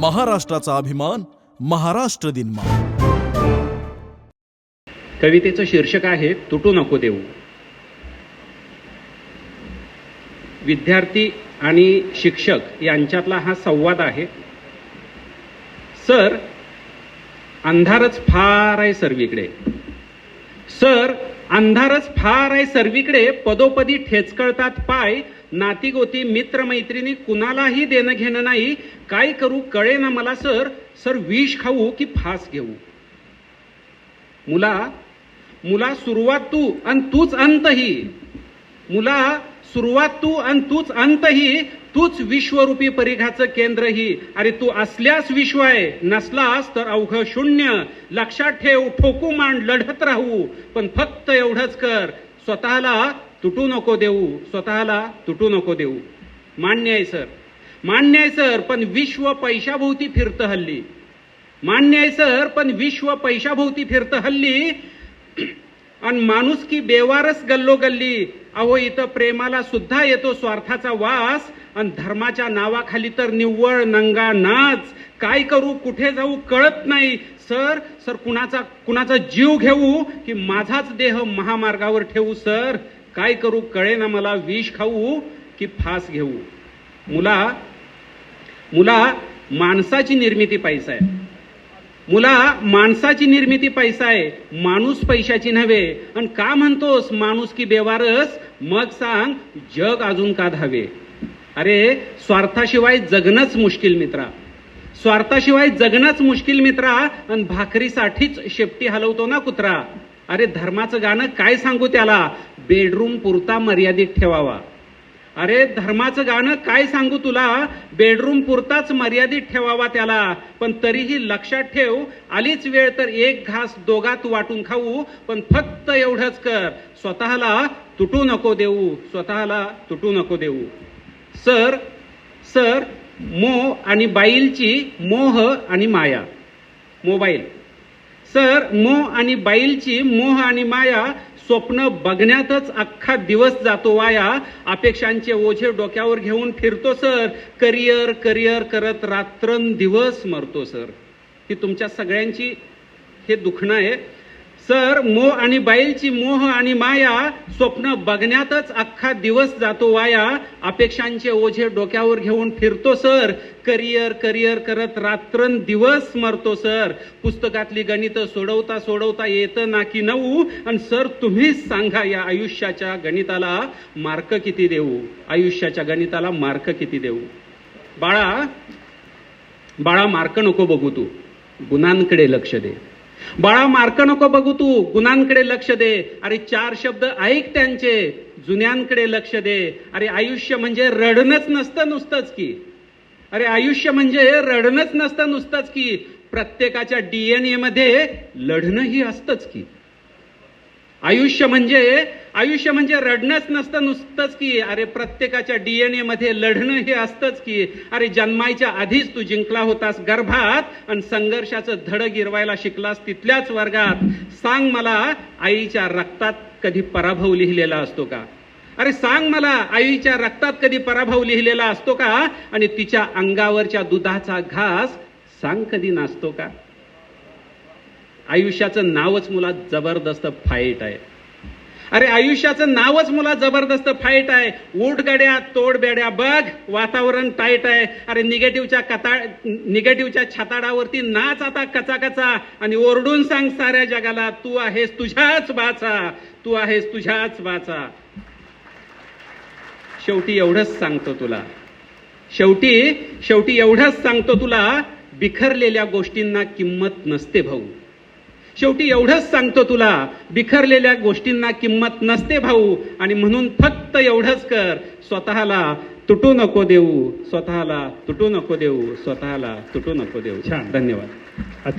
महाराष्ट्राचा अभिमान महाराष्ट्र दिन मा कवितेचं शीर्षक आहे तुटू नको देऊ. विद्यार्थी आणि शिक्षक यांच्यातला हा संवाद आहे. सर अंधारच फार आहे सर्वीकडे. सर अंधारच फार आहे सर्वीकडे. पदोपदी ठेचकळतात पाय. नातीगोती मित्रमैत्रिणी कुणालाही देणं घेणं नाही. काय करू कळे ना मला सर. सर विष खाऊ की फास घेऊ? मुला मुला सुरुवात तू अन तूच अंतही. मुला सुरुवात तू आणि तूच अंतही. तूच विश्वरूपी परीघाचं केंद्रही. अरे तू असल्यास विश्व आहे नसलास तर अवघ शून्य. लक्षात ठेव ठोकू मांड लढत राहू. पण फक्त एवढंच कर. स्वतःला तुटू नको देऊ. स्वतःला तुटू नको देऊ. मान्य आहे सर. मान्य आहे सर पण विश्व पैशाभोवती फिरतं हल्ली. मान्य आहे सर पण विश्व पैशाभोवती फिरतं हल्ली. आणि माणूस की बेवारस गल्लो गल्ली अहो इथं प्रेमाला सुद्धा येतो स्वार्थाचा वास. आणि धर्माच्या नावाखाली तर निव्वळ नंगा नाच. काय करू कुठे जाऊ कळत नाही. सर सर कुणाचा कुणाचा जीव घेऊ की माझाच देह महामार्गावर ठेवू सर? काय करू कळे ना मला विष खाऊ की फास घेऊ? मुला मुला माणसाची निर्मिती पैसा आहे. मुला माणसाची निर्मिती पैसा आहे. माणूस पैशाची नव्हे. आणि का म्हणतोस माणूस की बेवारस? मग सांग जग अजून का धावे? अरे स्वार्थाशिवाय जगणंच मुश्किल मित्रा. स्वार्थाशिवाय जगणंच मुश्किल मित्रा आणि भाकरीसाठीच शेपटी हलवतो ना कुत्रा. अरे धर्माचं गाणं काय सांगू त्याला? बेडरूम पुरता मर्यादित ठेवावा. अरे धर्माचं गाणं काय सांगू तुला? बेडरूम पुरताच मर्यादित ठेवावा त्याला. पण तरीही लक्षात ठेव आलीच वेळ तर एक घास दोघात वाटून खाऊ पण फक्त एवढंच कर. स्वतःला तुटू नको देऊ. स्वतःला तुटू नको देऊ. सर सर मोह आणि बाईलची मोह आणि माया. मोबाईल. सर मोह आणि बाईलची मोह आणि माया स्वप्न बघण्यातच अख्खा दिवस जातो वाया. अपेक्षांचे ओझे डोक्यावर घेऊन फिरतो सर. करिअर करिअर करत रात्रंदिवस मरतो सर. ही तुमच्या सगळ्यांची हे दुखणं आहे. सर मोह आणि बाईलची मोह आणि माया स्वप्न बघण्यातच अख्खा दिवस जातो वाया. अपेक्षांचे ओझे डोक्यावर घेऊन फिरतो सर. करिअर करिअर करत रात्रन दिवस मरतो सर. पुस्तकातली गणितं सोडवता सोडवता येतं ना की नऊ. आणि सर तुम्हीच सांगा या आयुष्याच्या गणिताला मार्क किती देऊ? आयुष्याच्या गणिताला मार्क किती देऊ? बाळा बाळा मार्क नको बघू तू. गुणांकडे लक्ष दे. बाळा मार्क नको बघू तू. गुणांकडे लक्ष दे. अरे चार शब्द ऐक त्यांचे. जुन्यांकडे लक्ष दे. अरे आयुष्य म्हणजे रडणंच नसतं नुसतंच की. अरे आयुष्य म्हणजे रडणंच नसतं नुसतंच की. प्रत्येकाच्या डीएनए मध्ये लढणंही असतंच की. आयुष्य म्हणजे आयुष्य म्हणजे रडणंच नसतं नुसतंच की अरे प्रत्येकाच्या डीएनए मध्ये लढणं हे असतंच की अरे जन्मायच्या आधीच तू जिंकला होतास गर्भात आणि संघर्षाचं धड गिरवायला शिकलास तिथल्याच वर्गात. सांग मला आईच्या रक्तात कधी पराभव लिहिलेला असतो का? अरे सांग मला आईच्या रक्तात कधी पराभव लिहिलेला असतो का? आणि तिच्या अंगावरच्या दुधाचा घास सांग कधी नाचतो का? आयुष्याचं नावच मुला जबरदस्त फाईट आहे. अरे आयुष्याचं नावच मुला जबरदस्त फाईट आहे. उठगड्या तोडबेड्या तोड बेड्या बघ वातावरण टाईट आहे. अरे निगेटिव्हच्या कथा निगेटिव्हच्या छताडावरती नाच आता कचा कचा आणि ओरडून सांग साऱ्या जगाला तू आहेस तुझ्याच बाचा तू आहेस तुझ्याच बाचा. शेवटी एवढंच सांगतो तुला. शेवटी शेवटी एवढंच सांगतो तुला बिखरलेल्या गोष्टींना किंमत नसते भाऊ. शेवटी एवढंच सांगतो तुला बिखरलेल्या गोष्टींना किंमत नसते भाऊ आणि म्हणून फक्त एवढंच कर स्वतःला तुटू नको देऊ स्वतःला तुटू नको देऊ स्वतःला तुटू नको देऊ छान. धन्यवाद अतिशय